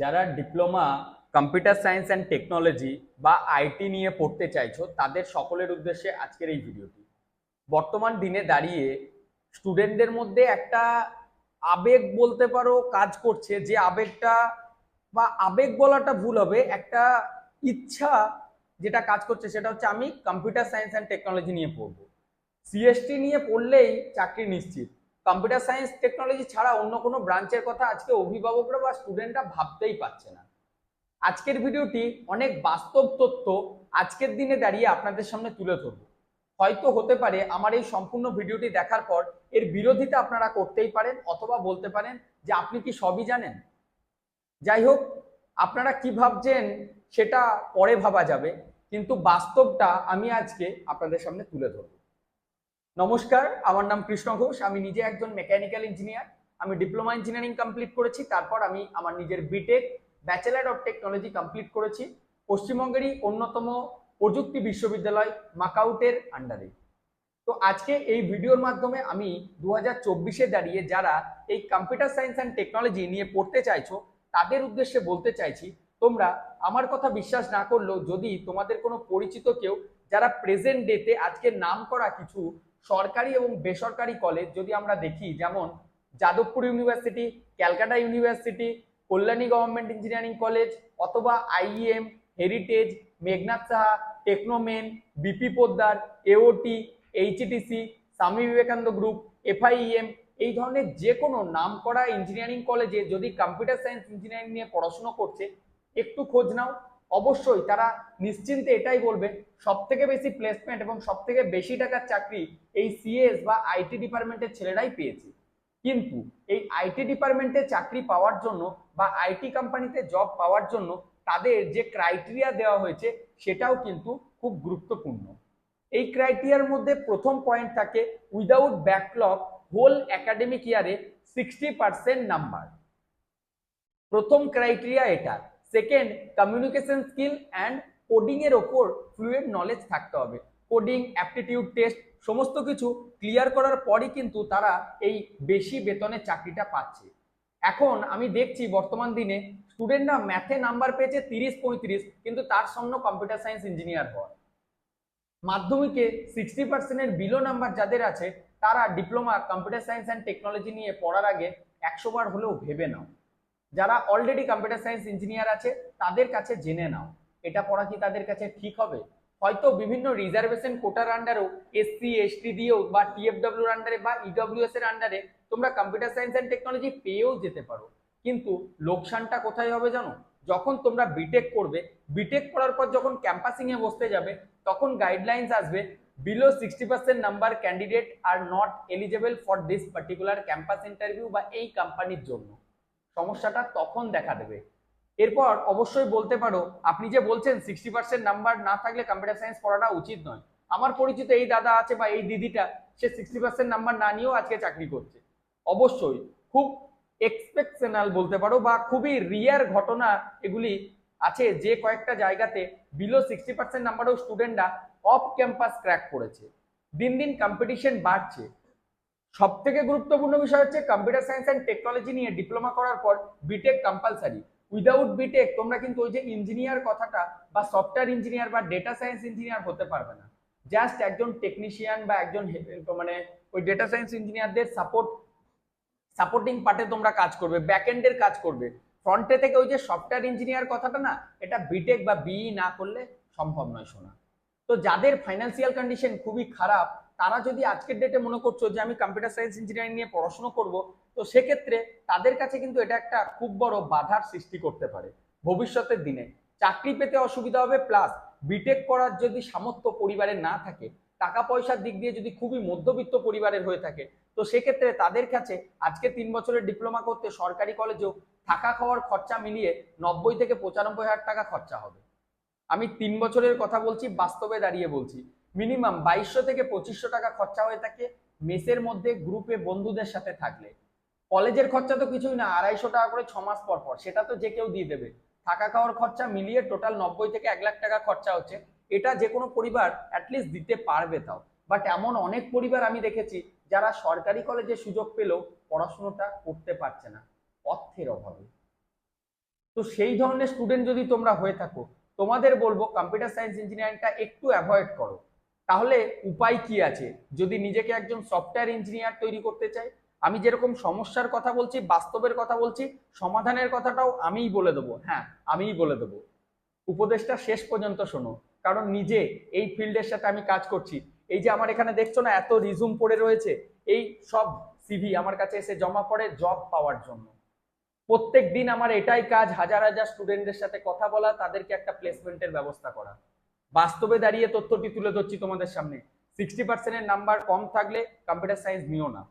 যারা diploma, computer science and technology বা IT নিয়ে পড়তে চাইছো, তাদের সকলের উদ্দেশ্যে আজকের এই ভিডিওটি। বর্তমান দিনে দাঁড়িয়ে স্টুডেন্টদের মধ্যে একটা আবেগ বলতে পারো কাজ করছে, যে আবেগটা বা আবেগ বলাটা ভুল হবে, একটা ইচ্ছা যেটা কাজ করছে সেটা হচ্ছে আমি কম্পিউটার সায়েন্স অ্যান্ড টেকনোলজি নিয়ে পড়ব। সিএসটি নিয়ে পড়লেই চাকরি নিশ্চিত। কম্পিউটার সায়েন্স টেকনোলজি ছাড়া অন্য কোনো ব্রাঞ্চের কথা আজকে অভিভাবকরা বা স্টুডেন্টরা ভাবতেই পারছে না। আজকের ভিডিওটি অনেক বাস্তব তথ্য আজকের দিনে দাঁড়িয়ে আপনাদের সামনে তুলে ধরবো। হয়তো হতে পারে আমার এই সম্পূর্ণ ভিডিওটি দেখার পর এর বিরোধিতা আপনারা করতেই পারেন অথবা বলতে পারেন যে আপনি কি সবই জানেন। যাই হোক, আপনারা কি ভাবছেন সেটা পরে ভাবা যাবে, কিন্তু বাস্তবটা আমি আজকে আপনাদের সামনে তুলে ধরবো। নমস্কার, আমার নাম কৃষ্ণ ঘোষ, আমি নিজে একজন মেকানিক্যাল ইঞ্জিনিয়ার আমি ডিপ্লোমা ইঞ্জিনিয়ারিং কমপ্লিট করেছি, তারপর আমি আমার নিজের BTech bachelor of technology complete করেছি, পশ্চিমবঙ্গেরই অন্যতম প্রযুক্তি বিশ্ববিদ্যালয় মাকাউটের আন্ডারে তো আজকে এই ভিডিওর মাধ্যমে আমি দু হাজার দাঁড়িয়ে যারা এই কম্পিউটার সায়েন্স অ্যান্ড টেকনোলজি নিয়ে পড়তে চাইছো, তাদের উদ্দেশ্যে বলতে চাইছি, তোমরা আমার কথা বিশ্বাস না করলেও যদি তোমাদের কোনো পরিচিত কেউ, যারা প্রেজেন্ট ডেতে আজকে নাম করা কিছু সরকারি এবং বেসরকারি কলেজ যদি আমরা দেখি, যেমন Jadavpur university Calcutta university Kalyani government engineering college অথবা IEM heritage Meghnad Saha techno main BP Poddar AOT HETC Swami Vivekananda group এফআইএম এই ধরনের যে কোনো নাম করা ইঞ্জিনিয়ারিং কলেজে যদি কম্পিউটার সায়েন্স ইঞ্জিনিয়ারিং নিয়ে পড়াশোনা করছে, একটু খোঁজ নাও। অবশ্যই তারা নিশ্চিন্তে এটাই বলবে সব থেকে বেশি প্লেসমেন্ট এবং সব থেকে বেশি টাকার চাকরি এই সিএস বা আইটি ডিপার্টমেন্টের ছেলেরাই পেয়েছে। কিন্তু এই আইটি ডিপার্টমেন্টে চাকরি পাওয়ার জন্য বা আইটি কোম্পানিতে জব পাওয়ার জন্য তাদের যে ক্রাইটেরিয়া দেওয়া হয়েছে সেটাও কিন্তু খুব গুরুত্বপূর্ণ। এই ক্রাইটেরিয়ার মধ্যে প্রথম পয়েন্ট থাকে উইদাউট ব্যাকলগ হোল একাডেমিক ইয়ারে সিক্সটি পার্সেন্ট নাম্বার প্রথম ক্রাইটেরিয়া এটা। Second communication skill and coding এর ওপর ফ্লুয়েন্ট নলেজ থাকতে হবে। কোডিং অ্যাপটিটিউড টেস্ট সমস্ত কিছু ক্লিয়ার করার পরই কিন্তু তারা এই বেশি বেতনের চাকরিটা পাচ্ছে। এখন আমি দেখছি বর্তমান দিনে স্টুডেন্টরা ম্যাথে নাম্বার পেয়েছে তিরিশ পঁয়ত্রিশ, কিন্তু তার সামনে কম্পিউটার সায়েন্স ইঞ্জিনিয়ার হওয়ার। মাধ্যমিকে সিক্সটি পার্সেন্টের বিলো নাম্বার যাদের আছে, তারা diploma computer science and technology নিয়ে পড়ার আগে একশো বার হলেও ভেবে নাও। যারা অলরেডি কম্পিউটার সায়েন্স ইঞ্জিনিয়ার আছে, তাদের কাছে জেনে নাও। এটা পড়া কি তাদের কাছে ঠিক হবে? হয়তো বিভিন্ন রিজার্ভেশন কোটার আন্ডারেও এসসি এসটি দিয়েও, বা টিএফডব্লিউর আন্ডারে বা ইডব্লিউএস এর আন্ডারে তোমরা কম্পিউটার সায়েন্স অ্যান্ড টেকনোলজি পেয়েও যেতে পারো। কিন্তু লোকসানটা কোথায় হবে জানো? যখন তোমরা বিটেক করবে বিটেক করার পর যখন ক্যাম্পাসিং এ বসতে যাবে, তখন গাইডলাইন্স আসবে below sixty percent number candidate R not eligible for this particular campus interview বা এই কোম্পানির জন্য। সমস্যাটা তখন দেখা দেবে। এরপর অবশ্যই বলতে পারো, আপনি যে বলছেন সিক্সটি পার্সেন্ট নাম্বার না থাকলে কম্পিউটার সায়েন্স পড়াটা উচিত নয়। আমার পরিচিত এই দাদা আছে বা এই দিদিটা, সে সিক্সটি পার্সেন্ট নাম্বার না নিয়েও আজকে চাকরি করছে। অবশ্যই খুব এক্সপেকশনাল বলতে পারো বা খুবই রিয়ার ঘটনা এগুলি আছে যে কয়েকটা জায়গাতে বিলো সিক্সটি পার্সেন্ট নাম্বারেও স্টুডেন্টরা অফ ক্যাম্পাস ক্র্যাক করেছে। দিন দিন কম্পিটিশন বাড়ছে। সব থেকে গুরুত্বপূর্ণ বিষয় হচ্ছে কম্পিউটার সায়েন্স অ্যান্ড টেকনোলজি নিয়ে ডিপ্লোমা করার পর বিটেক কম্পালসারি উইদাউট বিটেক তোমরা কিন্তু ওই যে ইঞ্জিনিয়ার কথাটা বা সফটওয়্যার ইঞ্জিনিয়ার বা ডেটা সায়েন্স ইঞ্জিনিয়ার হতে পারবে না। জাস্ট একজন টেকনিশিয়ান বা একজন মানে ওই ডেটা সায়েন্স ইঞ্জিনিয়ারদের সাপোর্ট সাপোর্টিং পার্টে তোমরা কাজ করবে ব্যাক এন্ডের কাজ করবে। ফ্রন্টে থেকে ওই যে সফটওয়্যার ইঞ্জিনিয়ার কথাটা না, এটা বিটেক বা বিই না করলে সম্ভব নয় শোনা। তো যাদের ফাইন্যান্সিয়াল কন্ডিশন খুবই খারাপ তারা যদি আজকের ডেটে মনে করছ যে আমি কম্পিউটার সায়েন্স ইঞ্জিনিয়ারিং নিয়ে পড়াশোনা করব, তো সেক্ষেত্রে তাদের কাছে কিন্তু এটা একটা খুব বড় বাধার সৃষ্টি করতে পারে ভবিষ্যতের দিনে। চাকরি পেতে অসুবিধা হবে প্লাস বিটেক করার যদি সামর্থ্য পরিবারের না থাকে টাকা পয়সার দিক দিয়ে যদি খুবই মধ্যবিত্ত পরিবারের হয়ে থাকে, তো সেক্ষেত্রে তাদের কাছে আজকে তিন বছরের ডিপ্লোমা করতে সরকারি কলেজেও থাকা খাওয়ার খরচা মিলিয়ে নব্বই থেকে পঁচানব্বই হাজার টাকা খরচা হবে। আমি তিন বছরের কথা বলছি, বাস্তবে দাঁড়িয়ে বলছি। মিনিমাম বাইশশো থেকে পঁচিশশো টাকা খরচা হয়ে থাকে। মেসের মধ্যে গ্রুপে বন্ধুদের সাথে থাকলে। কলেজের খরচা তো কিছুই না, আড়াইশো টাকা করে ছ মাস পর পর, সেটা তো যে কেউ দিয়ে দেবে। থাকা খাওয়ার খরচা মিলিয়ে টোটাল নব্বই থেকে এক লাখ টাকা খরচা হচ্ছে। এটা যে কোনো পরিবার অ্যাটলিস্ট দিতে পারবে তাও। বাট এমন অনেক পরিবার আমি দেখেছি, যারা সরকারি কলেজে সুযোগ পেলেও পড়াশোনাটা করতে পারছে না, অর্থের অভাবে। তো সেই ধরনের স্টুডেন্ট যদি তোমরা হয়ে থাকো, তোমাদের বলব কম্পিউটার সায়েন্স ইঞ্জিনিয়ারিংটা একটু অ্যাভয়েড করো। তাহলে উপায় কি আছে? যদি নিজেকে একজন সফটওয়্যার ইঞ্জিনিয়ার তৈরি করতে চাই, আমি যেরকম সমস্যার কথা বলছি, বাস্তবের কথা বলছি, সমাধানের কথাটাও আমিই বলে দেবো। হ্যাঁ আমিই বলে দেবো। উপদেশটা শেষ পর্যন্ত শোনো। কারণ নিজে এই ফিল্ডের সাথে আমি কাজ করছি। এই যে আমার এখানে দেখছ না, এত রিজুম পড়ে রয়েছে, এই সব সিভি আমার কাছে এসে জমা পড়ে জব পাওয়ার জন্য। প্রত্যেক দিন আমার এটাই কাজ, হাজার হাজার স্টুডেন্টদের সাথে কথা বলা, তাদেরকে একটা প্লেসমেন্টের ব্যবস্থা করা। বাস্তবে দাঁড়িয়ে তথ্যটি তুলে ধরছি তোমাদের সামনে। সিক্সটি পার্সেন্টের নাম্বার কম থাকলে কম্পিউটার সায়েন্স নিও না।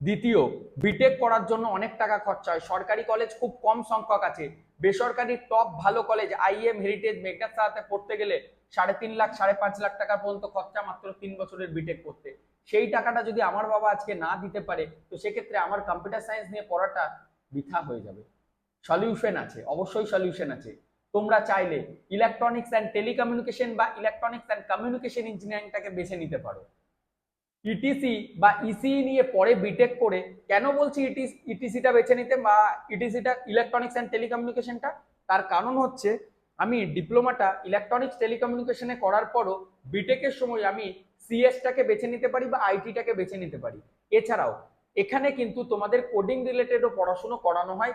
দ্বিতীয় বিটেক করার জন্য অনেক টাকা খরচা হয়। সরকারি কলেজ খুব কম সংখ্যক আছে। বেসরকারি টপ ভালো কলেজ আইএম হেরিটেজ মেঘনাথ সাহাতে পড়তে গেলে সাড়ে তিন লাখ, সাড়ে পাঁচ লাখ টাকা পর্যন্ত খরচা মাত্র তিন বছরের বিটেক করতে সেই টাকাটা যদি আমার বাবা আজকে না দিতে পারে, তো সেক্ষেত্রে আমার কম্পিউটার সায়েন্স নিয়ে পড়াটা বৃথা হয়ে যাবে। সলিউশন আছে, অবশ্যই সলিউশন আছে। তোমরা চাইলে ইলেকট্রনিক্স অ্যান্ড টেলিকমিউনিকেশন বা ইলেকট্রনিক্স অ্যান্ড কমিউনিকেশন ইঞ্জিনিয়ারিংটাকে বেছে নিতে পারো। ইটিসি বা ইসি নিয়ে পরে বিটেক করে কেন বলছি ইটিসিটা বেছে নিতে বা ইটিসিটা ইলেকট্রনিক্স অ্যান্ড টেলিকমিউনিকেশনটা তার কারণ হচ্ছে আমি ডিপ্লোমাটা ইলেকট্রনিক্স টেলিকমিউনিকেশনে করার পরও বিটেকের সময় আমি সিএসটাকে বেছে নিতে পারি বা আইটিটাকে বেছে নিতে পারি। এছাড়াও এখানে কিন্তু তোমাদের কোডিং রিলেটেডও পড়াশুনো করানো হয়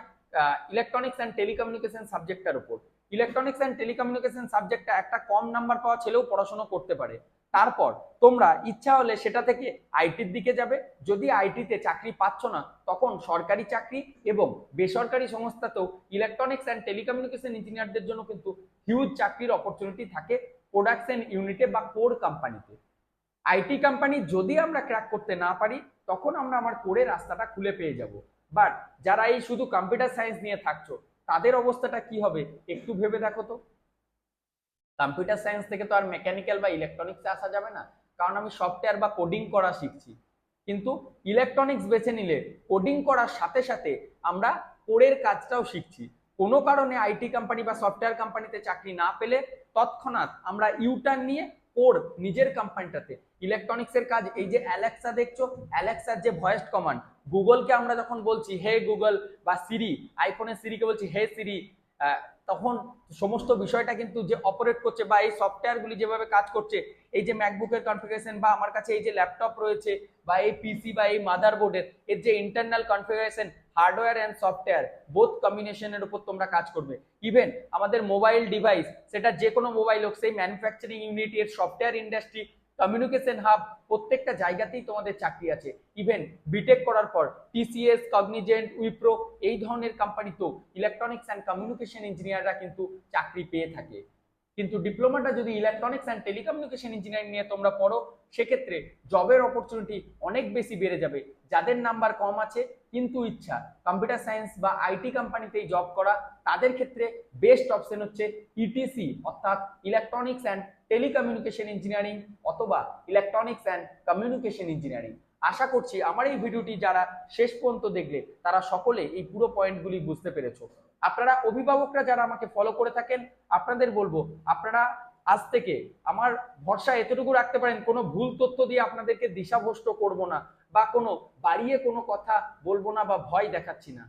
ইলেকট্রনিক্স অ্যান্ড টেলিকমিউনিকেশন সাবজেক্টটার উপর। ইলেকট্রনিক্স অ্যান্ড টেলিকমিউনিকেশন সাবজেক্টটা একটা কম নাম্বার পাওয়া ছেলেও পড়াশোনা করতে পারে। তারপর তোমরা ইচ্ছা হলে সেটা থেকে আইটির দিকে যাবে। যদি আইটিতে চাকরি পাচ্ছ না, তখন সরকারি চাকরি এবং বেসরকারি সংস্থাতেও ইলেকট্রনিক্স অ্যান্ড টেলিকমিউনিকেশন ইঞ্জিনিয়ারদের জন্য কিন্তু হিউজ চাকরির অপরচুনিটি থাকে প্রোডাকশন ইউনিটে বা কোর কোম্পানিতে আইটি কোম্পানি যদি আমরা ক্র্যাক করতে না পারি, তখন আমরা আমার কোরে রাস্তাটা খুলে পেয়ে যাব। বাট যারা এই শুধু কম্পিউটার সায়েন্স নিয়ে থাকছো তাদের অবস্থাটা কি হবে? একটু ভেবে দেখো তো। কম্পিউটার সায়েন্স থেকে তো আর মেকানিক্যাল বা ইলেকট্রনিক্সে আসা যাবে না। কারণ আমি সফটওয়্যার বা কোডিং করা শিখছি। কিন্তু ইলেকট্রনিক্স বেছে নিলে, কোডিং করার সাথে সাথে আমরা কোরের কাজটাও শিখছি। কোনো কারণে আইটি কোম্পানি বা সফটওয়্যার কোম্পানিতে চাকরি না পেলে তৎক্ষণাৎ আমরা ইউটার্ন নিয়ে কোর নিজের কোম্পানিটাতে ইলেকট্রনিক্সের কাজ, এই যে অ্যালেক্সা দেখছ অ্যালেক্সার যে ভয়েস কমান্ড গুগলকে আমরা যখন বলছি হে গুগল বা সিরি আইফোনের সিরিকে বলছি হে সিরি তখন সমস্ত বিষয়টা কিন্তু যে অপারেট করছে বা এই সফটওয়্যারগুলি যেভাবে কাজ করছে, এই যে ম্যাকবুকের কনফিগারেশন বা আমার কাছে এই যে ল্যাপটপ রয়েছে বা এই পিসি বা এই মাদারবোর্ডের এর যে internal configuration hardware and software both কম্বিনেশনের উপর তোমরা কাজ করবে। ইভেন আমাদের মোবাইল ডিভাইস সেটা যে কোনো মোবাইল হোক, সেই ম্যানুফ্যাকচারিং ইউনিট এর সফটওয়্যার ইন্ডাস্ট্রি কমিউনিকেশন হাব প্রত্যেকটা জায়গাতেই তোমাদের চাকরি আছে। ইভেন বিটেক করার পর টিসিএস কগনিজেন্ট উইপ্রো এই ধরনের কোম্পানিতেও ইলেকট্রনিক্স অ্যান্ড কমিউনিকেশন ইঞ্জিনিয়াররা কিন্তু চাকরি পেয়ে থাকে। কিন্তু ডিপ্লোমাটা যদি ইলেকট্রনিক্স অ্যান্ড টেলিকমিউনিকেশন ইঞ্জিনিয়ারিং নিয়ে তোমরা পড়ো, সেক্ষেত্রে জবের অপরচুনিটি অনেক বেশি বেড়ে যাবে। যাদের নাম্বার কম আছে, কিন্তু ইচ্ছা। কম্পিউটার সায়েন্স বা আইটি কোম্পানিতেই জব করা, তাদের ক্ষেত্রে বেস্ট অপশন হচ্ছে ইটিসি অর্থাৎ ইলেকট্রনিক্স অ্যান্ড টেলিকমিউনিকেশন ইঞ্জিনিয়ারিং অথবা ইলেকট্রনিক্স অ্যান্ড কমিউনিকেশন ইঞ্জিনিয়ারিং আশা করছি আমার এই ভিডিওটি যারা শেষ পর্যন্ত দেখলে, তারা সকলে এই পুরো পয়েন্টগুলি বুঝতে পেরেছ। আপনারা অভিভাবকরা যারা আমাকে ফলো করে থাকেন, আপনাদের বলব, আপনারা আজ থেকে আমার ভরসা এতটুকু রাখতে পারেন, কোনো ভুল তথ্য দিয়ে আপনাদেরকে দিশাভ্রষ্ট করব না। বা কোনো বাড়িয়ে কোনো কথা বলব না বা ভয় দেখাচ্ছি না।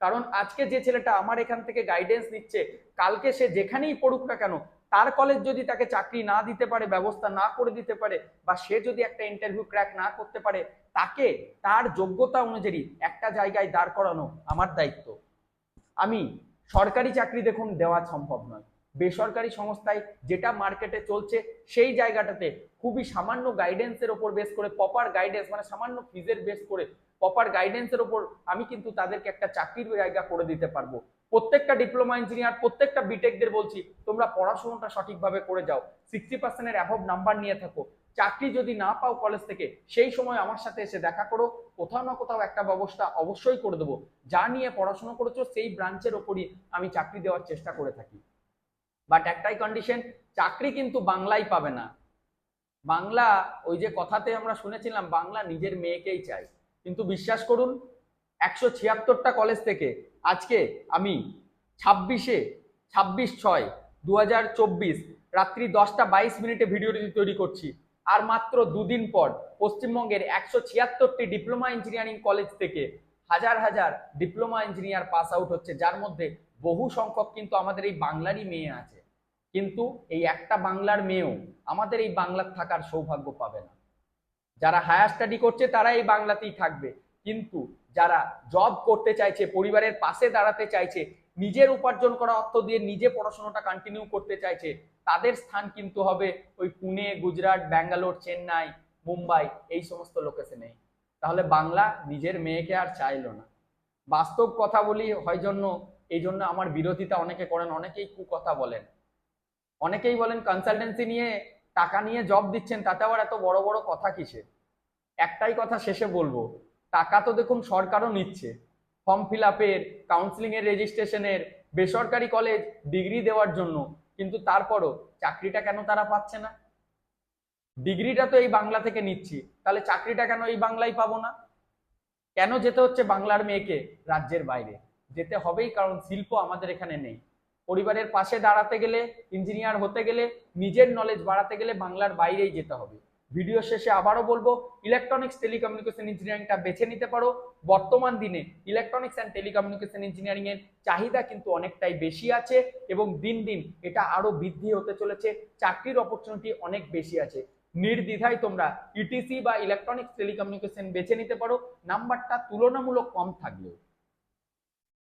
কারণ আজকে যে ছেলেটা আমার এখান থেকে গাইডেন্স নিচ্ছে, কালকে সে যেখানেই পড়ুক না কেন, তার কলেজ যদি তাকে চাকরি না দিতে পারে, ব্যবস্থা না করে দিতে পারে, বা সে যদি একটা ইন্টারভিউ ক্র্যাক না করতে পারে, তাকে তার যোগ্যতা অনুযায়ী একটা জায়গায় দাঁড় করানো আমার দায়িত্ব। আমি সরকারি চাকরি দেখুন দেওয়া সম্ভব নয়। বেসরকারি সংস্থায় যেটা মার্কেটে চলছে, সেই জায়গাটাতে খুবই সামান্য গাইডেন্সের ওপর বেস করে প্রপার গাইডেন্স মানে সামান্য ফিজের বেস করে প্রপার গাইডেন্সের ওপর আমি কিন্তু তাদেরকে একটা চাকরির জায়গা করে দিতে পারব। প্রত্যেকটা ডিপ্লোমা ইঞ্জিনিয়ার প্রত্যেকটা বিটেকদের বলছি, তোমরা পড়াশোনাটা সঠিকভাবে করে যাও। সিক্সটি পার্সেন্টের অ্যাভব নাম্বার নিয়ে থাকো। চাকরি যদি না পাও কলেজ থেকে, সেই সময় আমার সাথে এসে দেখা করো। কোথাও না কোথাও একটা ব্যবস্থা অবশ্যই করে দেবো। যা নিয়ে পড়াশোনা করেছ, সেই ব্রাঞ্চের ওপরই আমি চাকরি দেওয়ার চেষ্টা করে থাকি। বাট একটাই কন্ডিশন চাকরি কিন্তু বাংলায় পাবে না। বাংলা, ওই যে কথাতে আমরা শুনেছিলাম, বাংলা নিজের মেয়েকেই চাই। কিন্তু বিশ্বাস করুন, একশো ছিয়াত্তরটা কলেজ থেকে আজকে আমি ছাব্বিশে, ছাব্বিশ ছয় দু হাজার চব্বিশ, রাত্রি দশটা বাইশ মিনিটে ভিডিওটি তৈরি করছি। আর মাত্র দুদিন পর পশ্চিমবঙ্গের একশো ছিয়াত্তরটি ডিপ্লোমা ইঞ্জিনিয়ারিং কলেজ থেকে হাজার হাজার ডিপ্লোমা ইঞ্জিনিয়ার পাস আউট হচ্ছে, যার মধ্যে বহু সংখ্যক কিন্তু আমাদের এই বাংলারই মেয়ে আছে। কিন্তু এই একটা বাংলার মেয়েও আমাদের এই বাংলার থাকার সৌভাগ্য পাবে না। যারা হায়ার স্টাডি করছে তারা এই বাংলাতেই থাকবে। কিন্তু যারা জব করতে চাইছে, পরিবারের পাশে দাঁড়াতে চাইছে, নিজের উপার্জন করা অর্থ দিয়ে নিজে পড়াশোনাটা কন্টিনিউ করতে চাইছে, তাদের স্থান কিন্তু হবে ওই পুনে, গুজরাট, ব্যাঙ্গালোর, চেন্নাই, মুম্বাই এই সমস্ত লোকেশনে তাহলে বাংলা নিজের মেয়েকে আর চাইলো না। বাস্তব কথা বলি, হয় জন্য, এই জন্য আমার বিরোধিতা অনেকে করেন, অনেকেই কুকথা বলেন। অনেকেই বলেন কনসালটেন্সি নিয়ে টাকা নিয়ে জব দিচ্ছেন, তাতে আবার এত বড় বড় কথা কিসে একটাই কথা শেষে বলব, টাকা তো দেখুন সরকারও নিচ্ছে। ফর্ম ফিল আপের কাউন্সিলিং এর রেজিস্ট্রেশনের বেসরকারি কলেজ ডিগ্রি দেওয়ার জন্য, কিন্তু তারপরও চাকরিটা কেন তারা পাচ্ছে না? ডিগ্রিটা তো এই বাংলা থেকে নিচ্ছি, তাহলে চাকরিটা কেন এই বাংলায় পাবো না? কেন যেতে হচ্ছে বাংলার মেয়েকে রাজ্যের বাইরে? যেতে হবেই কারণ শিল্প আমাদের এখানে নেই। পরিবারের পাশে দাঁড়াতে গেলে ইঞ্জিনিয়ার হতে গেলে, নিজের নলেজ বাড়াতে গেলে বাংলার বাইরেই যেতে হবে। ভিডিও শেষে আবারও বলব ইলেকট্রনিক্স টেলিকমিউনিকেশন ইঞ্জিনিয়ারিংটা বেছে নিতে পারো। বর্তমান দিনে ইলেকট্রনিক্স অ্যান্ড টেলিকমিউনিকেশন ইঞ্জিনিয়ারিং এর চাহিদা কিন্তু অনেকটাই বেশি আছে এবং দিন দিন এটা আরও বৃদ্ধি হতে চলেছে। চাকরির অপরচুনিটি অনেক বেশি আছে। নির্দ্বিধায় তোমরা ইটিসি বা ইলেকট্রনিক্স টেলিকমিউনিকেশন বেছে নিতে পারো। নাম্বারটা তুলনামূলক কম থাকলেও।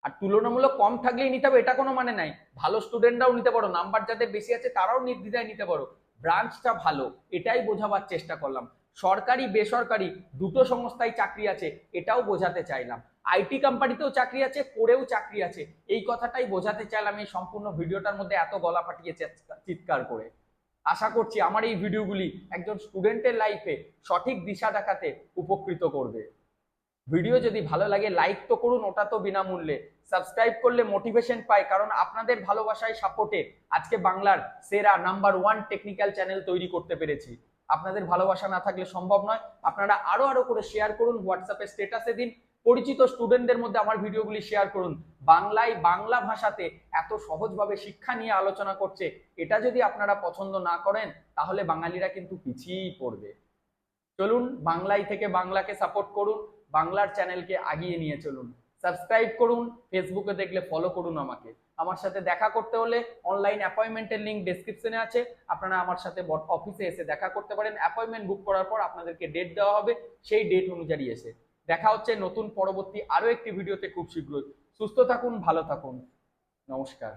আর তুলনামূলক কম থাকলেই নিতে হবে, এটা কোনো মানে নাই। ভালো স্টুডেন্টরাও নিতে পারো নাম্বার যাদের বেশি আছে তারাও নির্দ্বিধায় নিতে পারো। ব্রাঞ্চটা ভালো, এটাই বোঝাবার চেষ্টা করলাম। সরকারি, বেসরকারি, দুটো সংস্থায় চাকরি আছে, এটাও বোঝাতে চাইলাম। আইটি কোম্পানিতেও চাকরি আছে, করেও চাকরি আছে, এই কথাটাই বোঝাতে চাইলাম এই সম্পূর্ণ ভিডিওটার মধ্যে এত গলা ফাটিয়ে চিৎকার করে। আশা করছি আমার এই ভিডিওগুলি একজন স্টুডেন্টের লাইফে সঠিক দিশা দেখাতে উপকৃত করবে। ভিডিও যদি ভালো লাগে লাইক তো করুন, ওটা তো বিনামূল্যে। সাবস্ক্রাইব করলে মোটিভেশন পাই, কারণ আপনাদের ভালোবাসায় সাপোর্টে আজকে বাংলার সেরা নাম্বার ওয়ান টেকনিক্যাল চ্যানেল তৈরি করতে পেরেছি। আপনাদের ভালোবাসা না থাকলে সম্ভব নয়। আপনারা আরও আরও করে শেয়ার করুন হোয়াটসঅ্যাপে স্টেটাসে দিন। পরিচিত স্টুডেন্টদের মধ্যে আমার ভিডিওগুলি শেয়ার করুন। বাংলায় বাংলা ভাষাতে এত সহজভাবে শিক্ষা নিয়ে আলোচনা করছে, এটা যদি আপনারা পছন্দ না করেন, তাহলে বাঙালিরা কিন্তু পিছিয়েই পড়বে। চলুন বাংলায় থেকে বাংলাকে সাপোর্ট করুন। বাংলার চ্যানেলকে আগিয়ে নিয়ে চলুন। সাবস্ক্রাইব করুন ফেসবুকে দেখলে ফলো করুন আমাকে। আমার সাথে দেখা করতে হলে অনলাইন অ্যাপয়েন্টমেন্টের লিঙ্ক ডেসক্রিপশনে আছে। আপনারা আমার সাথে অফিসে এসে দেখা করতে পারেন। অ্যাপয়েন্টমেন্ট বুক করার পর আপনাদেরকে ডেট দেওয়া হবে, সেই ডেট অনুযায়ী এসে। দেখা হচ্ছে নতুন পরবর্তী আরও একটি ভিডিওতে খুব শীঘ্রই। সুস্থ থাকুন, ভালো থাকুন। নমস্কার।